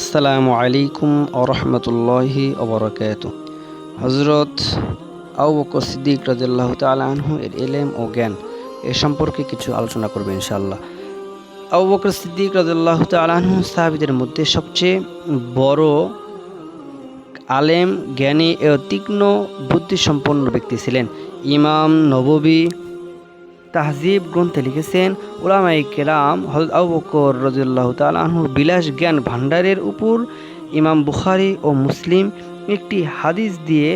আসসালামু আলাইকুম আরহামতুল্লাহি অবরকাত হজরত আউ বকর সিদ্দিক রাজিল্লাহ তালাহু এর এলেম ও জ্ঞান এ সম্পর্কে কিছু আলোচনা করবে ইনশাল্লাহ আউ বকর সিদ্দিক রাজিল্লাহ তালাহু সাহাবিদের মধ্যে সবচেয়ে বড় আলেম, জ্ঞানী ও তীক্ষ্ণ বুদ্ধিসম্পন্ন ব্যক্তি ছিলেন। ইমাম নববী তাহজিব গ্রন্থে লিখেছেন ওলামাই কেরাম হজরত আবু বকর রজুল্লাহ তালাহুর বিলাস জ্ঞান ভাণ্ডারের উপর ইমাম বুখারি ও মুসলিম একটি হাদিস দিয়ে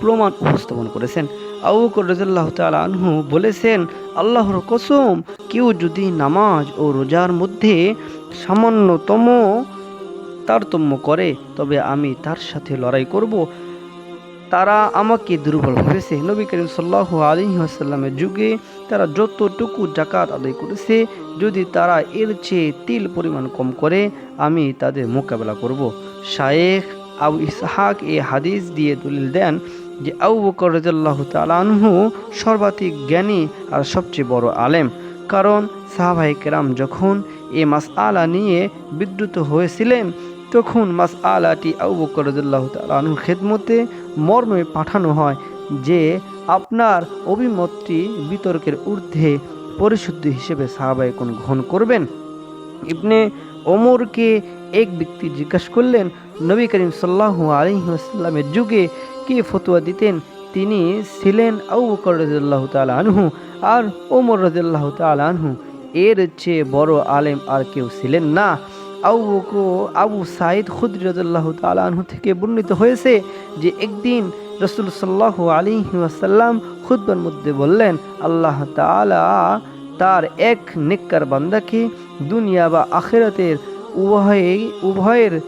প্রমাণ উপস্থাপন করেছেন। আবু বকর রজুল্লাহ তালাহু বলেছেন, আল্লাহর কসম, কেউ যদি নামাজ ও রোজার মধ্যে সামান্যতম তারতম্য করে, তবে আমি তার সাথে লড়াই করব। তারা আমাকে দুর্বল ভেবেছে নবী করিম সাল্লাহ আলী আসাল্লামের যুগে তারা যতটুকু জাকাত আদায় করেছে, যদি তারা এর চেয়ে তিল পরিমাণ কম করে, আমি তাদের মোকাবেলা করব। শায়েখ আবু ইসহাক এ হাদিস দিয়ে দলিল দেন যে, আবু বকর রাজাল্লাহ তালানহু সর্বাধিক জ্ঞানী আর সবচেয়ে বড় আলেম কারণ সাহাবাই কেরাম যখন এ মাস আলা নিয়ে বিদ্যুৎ হয়েছিলেন তখন মাস আলাটি আবু বকর রাজাল্লাহ তালানহুর খেদমতে মর্মে পাঠানো হয় যে আপনার অভিমতটি বিতর্কের ঊর্ধ্বে পরিশুদ্ধ হিসেবে সাহাবায়কন গ্রহণ করবেন। ইবনে ওমরকে এক ব্যক্তি জিজ্ঞাসা করলেন, নবী করিম সাল্লাহ আলহিহাস্লামের যুগে কে ফতুয়া দিতেন? তিনি ছিলেন আবু বকর তাল আনহু আর ওমর রাজিয়াল্লাহ তাল আনহু। এর চেয়ে বড় আলেম আর কেউ ছিলেন না। আবু আবু সাইদ খুদ্ রাজিয়াল্লাহ তাল থেকে বর্ণিত হয়েছে যে একদিন রসুল সাল্লাহ আলী ওয়াসাল্লাম খুদ্বার মধ্যে বললেন, আল্লাহ তালা তার এক নেককার বান্দাকে দুনিয়া বা আখেরাতের উভয়ে, উভয়ের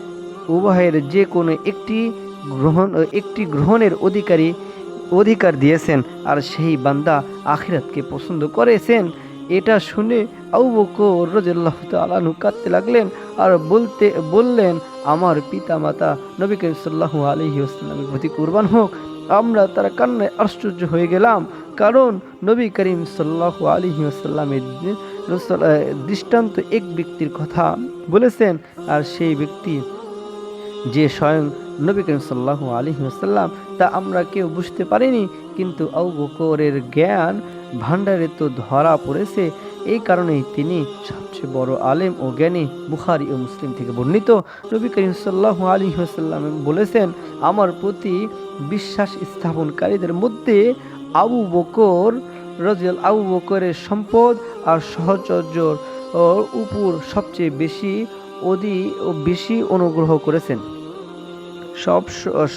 উভয়ের যে কোনো একটি গ্রহণ, একটি গ্রহণের অধিকারী, অধিকার দিয়েছেন আর সেই বান্দা আখিরাতকে পছন্দ করেছেন। এটা শুনে আবু বকর তাআলা কাঁদতে লাগলেন আর বলতে, বললেন, আমার পিতা মাতা নবী করিম সাল্লাল্লাহু আলাইহি ওয়াসাল্লামের প্রতি কুরবান হোক, আমরা তারা কান্নায় আশ্চর্য হয়ে গেলাম। কারণ নবী করিম আলাইহি ওয়াসাল্লামের দৃষ্টান্ত এক ব্যক্তির কথা বলেছেন। আর সেই ব্যক্তি যে স্বয়ং নবী করিম সাল্লাহ আলী আসাল্লাম তা আমরা কেউ বুঝতে পারিনি। কিন্তু আবু বকরের জ্ঞান ভাণ্ডারে তো ধরা পড়েছে, এই কারণেই তিনি সবচেয়ে বড় আলেম ও জ্ঞানী বুখারি ও মুসলিম থেকে বর্ণিত। নবী করিম সাল্লাহ আলী আসাল্লাম বলেছেন, আমার প্রতি বিশ্বাস স্থাপনকারীদের মধ্যে আবু বকর রাজিয়াল, আবু বকরের সম্পদ আর সহচর্যর উপর সবচেয়ে বেশি অধি ও বেশি অনুগ্রহ করেছেন। সব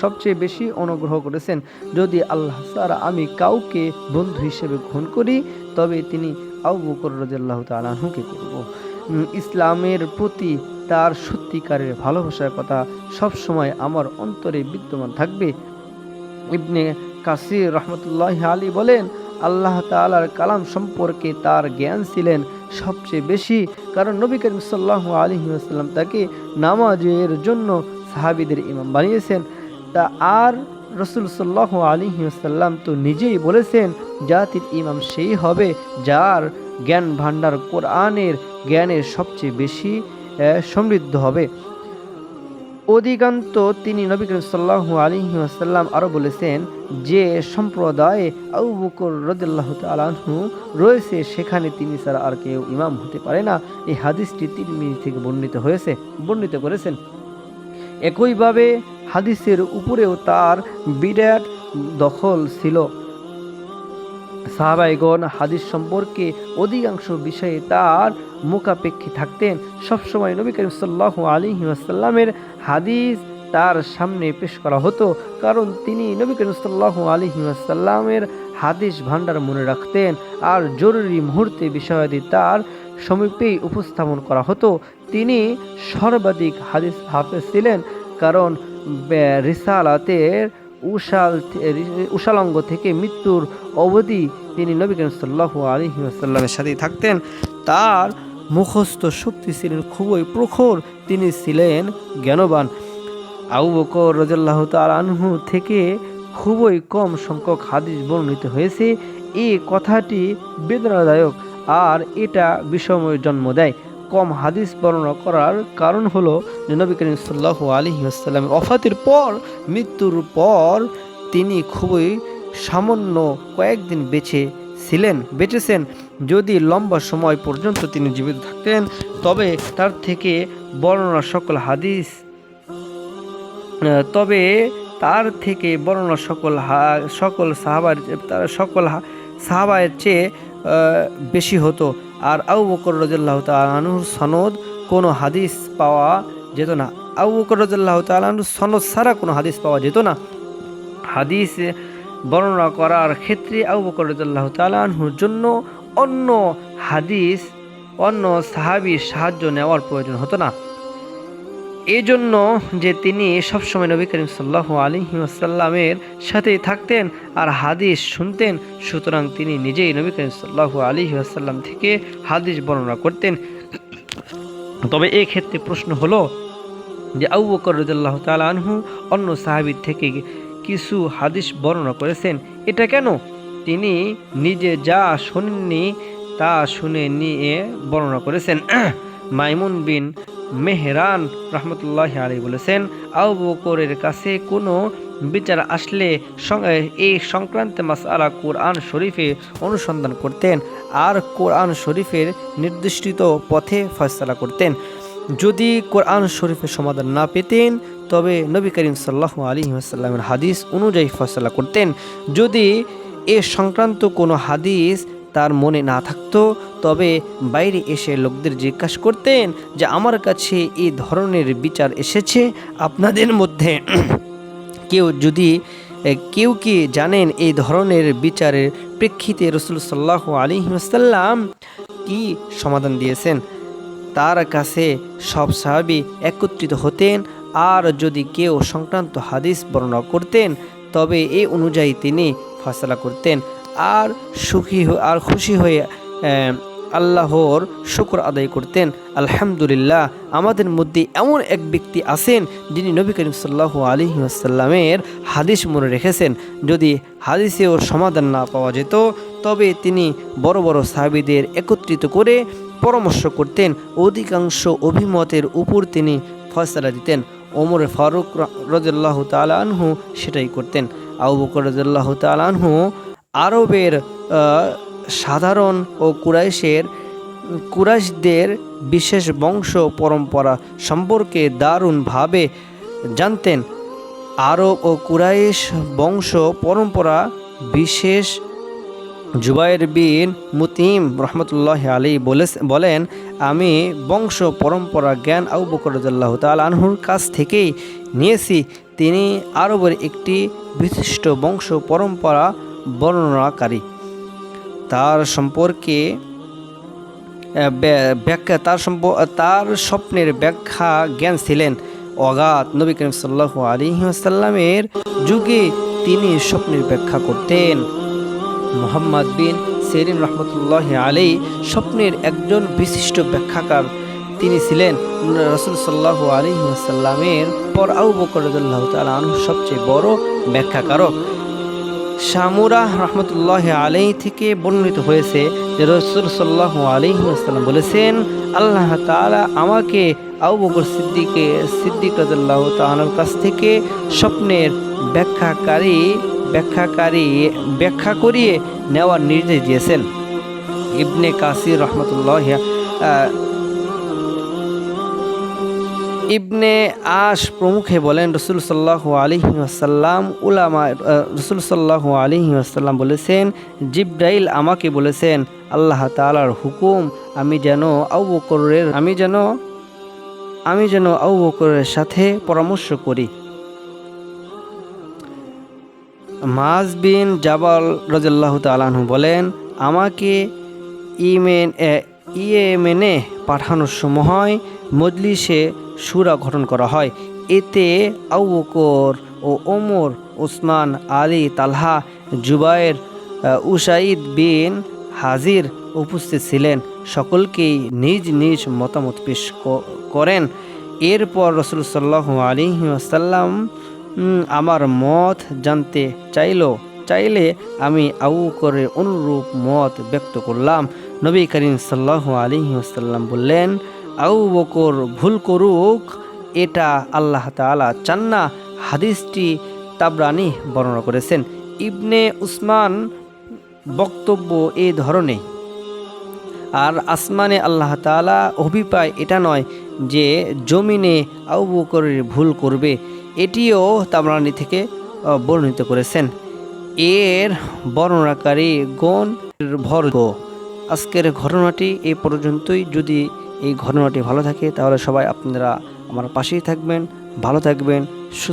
সবচেয়ে বেশি অনুগ্রহ করেছেন। যদি আল্লাহ সারা আমি কাউকে বন্ধু হিসেবে গ্রহণ করি, তবে তিনি আবু বকর রাজিয়াল্লাহ তালাহুকে করব। ইসলামের প্রতি তার সত্যিকারের ভালোবাসার কথা সব সময় আমার অন্তরে বিদ্যমান থাকবে। ইবনে কাসির রহমতুল্লাহ আলী বলেন, আল্লাহ তালার কালাম সম্পর্কে তার জ্ঞান ছিলেন সবচেয়ে বেশি, কারণ নবী করিম সাল্লাহ আলী আসাল্লাম তাকে নামাজের জন্য সাহাবিদের ইমাম বানিয়েছেন, তা আর রসুল সাল্লাহ আলী আসাল্লাম তো নিজেই বলেছেন, জাতির ইমাম সেই হবে যার জ্ঞান ভাণ্ডার কোরআনের জ্ঞানের সবচেয়ে বেশি সমৃদ্ধ হবে। অধিকান্ত তিনি নবী করিম সাল্লাহ আলী আসাল্লাম আরও বলেছেন যে সম্প্রদায়ে আবু বকর রদুল্লাহ তালাহু রয়েছে, সেখানে তিনি ছাড়া আর কেউ ইমাম হতে পারে না। এই হাদিসটি তিন মিনিট থেকে বর্ণিত হয়েছে, বর্ণিত করেছেন। একইভাবে হাদিসের উপরেও তার বিরাট দখল ছিল। সাহাবাইগণ হাদিস সম্পর্কে অধিকাংশ বিষয়ে তার মুখাপেক্ষী থাকতেন। সবসময় নবী করিম সাল্লাহ আলী আসাল্লামের হাদিস তার সামনে পেশ করা হতো, কারণ তিনি নবী করিম সাল্লাহ আলী আসাল্লামের হাদিস ভাণ্ডার মনে রাখতেন। আর জরুরি মুহূর্তে বিষয়াদি তার সমীপেই উপস্থাপন করা হতো। তিনি সর্বাধিক হাদিস হাফেজ ছিলেন কারণ রিসালাতের উশাল উশালঙ্গ থেকে মৃত্যুর অবধি তিনি নবী করিম সাল্লাহ আলী আসাল্লামের সাথে থাকতেন। তার মুখস্থ শক্তি ছিলেন খুবই প্রখর। তিনি ছিলেন জ্ঞানবান। আবু বকর রাজাল্লাহ আনহু থেকে খুবই কম সংখ্যক হাদিস বর্ণিত হয়েছে। এই কথাটি বেদনাদায়ক আর এটা বিষময় জন্ম দেয়। কম হাদিস বর্ণনা করার কারণ হলো যে নবী করিম সাল্লাহ আলী আসসালামের অফাতের পর, মৃত্যুর পর তিনি খুবই সামান্য কয়েকদিন বেঁচে ছিলেন, বেঁচেছেন। যদি লম্বা সময় পর্যন্ত তিনি জীবিত থাকতেন, তবে তার থেকে বর্ণনা সকল হাদিস, তবে তার থেকে বর্ণনা সকল সকল সাহাবার তার সকল সাহাবায়ের চেয়ে বেশি হতো। আর আবু বকর রাদিয়াল্লাহু তাআলা সনদ কোনো হাদিস পাওয়া যেত না। আবু বকর রাদিয়াল্লাহু তাআলা সনদ ছাড়া কোনো হাদিস পাওয়া যেত না। হাদিস বর্ণনা করার ক্ষেত্রে আবু বকর রাদিয়াল্লাহু তাআলা জন্য অন্য হাদিস, অন্য সাহাবির সাহায্য নেওয়ার প্রয়োজন হতো না। এই জন্য যে তিনি সবসময় নবী করিম সাল্লাহ আলী আসাল্লামের সাথেই থাকতেন আর হাদিস শুনতেন, সুতরাং তিনি নিজেই নবী করিম সাল্লাহ আলী আসাল্লাম থেকে হাদিস বর্ণনা করতেন। তবে এই ক্ষেত্রে প্রশ্ন হলো যে আবু বকর রাদিয়াল্লাহু তাআলা আনহু অন্য সাহাবীর থেকে কিছু হাদিস বর্ণনা করেছেন। এটা কেন? তিনি নিজে যা শোনেননি তা শুনে নিয়ে বর্ণনা করেছেন। মাইমুন বিন মেহরান রহমতুল্লাহ আলী বলেছেন, আবু বকরের কাছে কোনো বিচার আসলে এই সংক্রান্ত মাসআলা কোরআন শরীফে অনুসন্ধান করতেন আর কোরআন শরীফের নির্দিষ্ট পথে ফয়সলা করতেন। যদি কোরআন শরীফের সমাধান না পেতেন, তবে নবী করিম সাল্লাহ আলী আসাল্লামের হাদিস অনুযায়ী ফয়সলা করতেন। যদি এ সংক্রান্ত কোনো হাদিস তার মনে না থাকতো, তবে বাইরে এসে লোকদের জিজ্ঞাসা করতেন যে, আমার কাছে এই ধরনের বিচার এসেছে আপনাদের মধ্যে? কেউ যদি কেউ কি জানেন এই ধরনের বিচারের প্রেক্ষিতে রসুল সাল্লাহ আলী আসাল্লাম কি সমাধান দিয়েছেন? তার কাছে সব সাহাবি একত্রিত হতেন, আর যদি কেউ সংক্রান্ত হাদিস বর্ণনা করতেন, তবে এ অনুযায়ী তিনি ফয়সলা করতেন। আর সুখী আর খুশি হয়ে আল্লাহর শুকর আদায় করতেন। আলহামদুলিল্লাহ, আমাদের মধ্যে এমন এক ব্যক্তি আছেন যিনি নবী করিম সাল্লাহ আলী আসাল্লামের হাদিস মনে রেখেছেন। যদি হাদিসেও সমাধান না পাওয়া যেত, তবে তিনি বড় বড় সাহাবিদের একত্রিত করে পরামর্শ করতেন। অধিকাংশ অভিমতের উপর তিনি ফয়সলা দিতেন। ওমর ফারুক রজাল্লাহ তালানহু সেটাই করতেন। আবু বকর রজাল্লাহ আরবের সাধারণ ও কুরাইশের, কুরাইশদের বিশেষ বংশ পরম্পরা সম্পর্কে দারুণভাবে জানতেন। আরব ও কুরাইশ বংশ পরম্পরা বিশেষ। জুবাইর বিন মুতিম রহমতুল্লাহ আলী বলে বলেন, আমি বংশ, পরম্পরা, জ্ঞান আবু বকর রাদিয়াল্লাহু তাআলা আনহুর কাছ থেকেই নিয়েছি। তিনি আরবের একটি বিশিষ্ট বংশ পরম্পরা বর্ণনাকারী। তার সম্পর্কে ব্যাখ্যা, তার সম্প, তার স্বপ্নের ব্যাখ্যা জ্ঞান ছিলেন অগাধ নবী করিম সাল্লাহ আলী আসাল্লামের যুগে তিনি স্বপ্নের ব্যাখ্যা করতেন। মোহাম্মদ বিন সেরিন রহমতুল্লাহ আলী স্বপ্নের একজন বিশিষ্ট ব্যাখ্যাকার তিনি ছিলেন। রসুল সাল্লাহ আলী আসাল্লামের পর আবু বকর রাদিয়াল্লাহু তাআলা সবচেয়ে বড় ব্যাখ্যাকারক। শামুরা রহমতুল্লাহ আলাই থেকে বর্ণিত হয়েছে যে রসুল সাল্লাহ আলহিহাস্লাম বলেছেন, আল্লাহ তাআলা আমাকে আবু বকর সিদ্দিকে, সিদ্দিক রাজাল্লাহ তাআলার কাছ থেকে স্বপ্নের ব্যাখ্যাকারী ব্যাখ্যাকারী, ব্যাখ্যা করিয়ে নেওয়ার নির্দেশ দিয়েছেন। ইবনে কাসির রহমতুল্লাহ ইবনে আশ প্রমুখে বলেন, রসুল সাল্লাহ আলিহি আসাল্লাম উলামা রসুল সাল্লাহ আলিহি আসাল্লাম বলেছেন, জিব্রাইল আমাকে বলেছেন, আল্লাহ তাআলার হুকুম, আমি যেন আবু বকরের, আমি যেন আমি যেন আবু বকরের সাথে পরামর্শ করি। মাজ বিন জাবাল রাজাল্লাহ তালাহু বলেন, আমাকে ইমেন ইয়েমেনে পাঠানোর সময় মজলিসে সুরা গঠন করা হয়। এতে আবু বকর ও Omar, Osman, Ali, Talha, Zubair Usaid bin হাজির উপস্থিত ছিলেন। সকলকেই নিজ নিজ মতামত পেশ করেন। এরপর রসুল সাল্লাহ আলী আসাল্লাম আমার মত জানতে চাইলো। চাইলে আমি আবু করে অনুরূপ মত ব্যক্ত করলাম। নবী করিম সাল্লাহ আলী আসাল্লাম বললেন আউ বকর, ভুল করুক, এটা আল্লাহ তাআলা চান না হাদিসটি তাবরানি বর্ণনা করেছেন। ইবনে উসমান বক্তব্য এ ধরনের আর আসমানে আল্লাহ তাআলা অভিপ্রায় এটা নয় যে জমিনে আবু বকরের ভুল করবে, এটিও তাবরানি থেকে বর্ণিত করেছেন। এর বর্ণনাকারী গণ ভর্গ আজকের ঘটনাটি এ পর্যন্তই। যদি এই ঘটনাটি ভালো থাকে তাহলে সবাই আপনারা আমার পাশেই থাকবেন ভালো থাকবেন সুস্থ